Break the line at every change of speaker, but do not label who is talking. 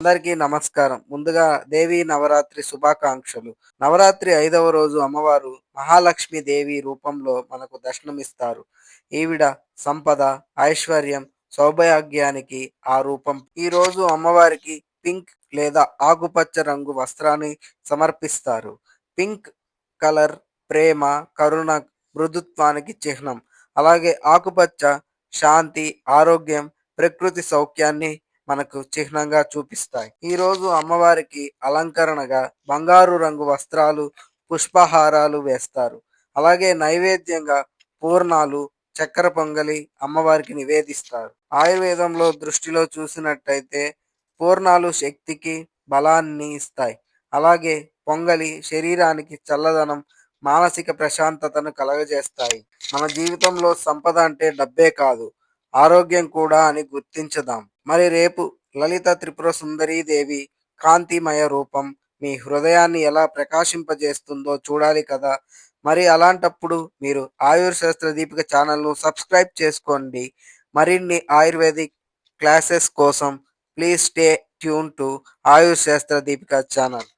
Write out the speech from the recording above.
అందరికీ నమస్కారం. ముందుగా దేవి నవరాత్రి శుభాకాంక్షలు. నవరాత్రి ఐదవ రోజు అమ్మవారు మహాలక్ష్మి దేవి రూపంలో మనకు దర్శనమిస్తారు. ఈవిడ సంపద ఐశ్వర్యం సౌభాగ్యానికి ఆ రూపం. ఈ రోజు అమ్మవారికి పింక్ లేదా ఆకుపచ్చ రంగు వస్త్రాన్ని సమర్పిస్తారు. పింక్ కలర్ ప్రేమ కరుణ మృదుత్వానికి చిహ్నం. అలాగే ఆకుపచ్చ శాంతి ఆరోగ్యం ప్రకృతి సౌఖ్యాన్ని మనకు చిహ్నంగా చూపిస్తాయి. ఈ రోజు అమ్మవారికి అలంకరణగా బంగారు రంగు వస్త్రాలు పుష్పహారాలు వేస్తారు. అలాగే నైవేద్యంగా పూర్ణాలు చక్కెర పొంగలి అమ్మవారికి నివేదిస్తారు. ఆయుర్వేదంలో దృష్టిలో చూసినట్టయితే పూర్ణాలు శక్తికి బలాన్ని ఇస్తాయి. అలాగే పొంగలి శరీరానికి చల్లదనం మానసిక ప్రశాంతతను కలగజేస్తాయి. మన జీవితంలో సంపద అంటే డబ్బే కాదు. ఆరోగ్యం కూడా అని గుర్తించదాం. మరి రేపు లలిత త్రిపుర సుందరీ దేవి కాంతిమయ రూపం మీ హృదయాన్ని ఎలా ప్రకాశింపజేస్తుందో చూడాలి కదా. మరి అలాంటప్పుడు మీరు ఆయుర్ శాస్త్ర దీపిక ఛానల్ను సబ్స్క్రైబ్ చేసుకోండి. మరిన్ని ఆయుర్వేదిక్ క్లాసెస్ కోసం please stay tune to Ayur Shastra Deepika channel.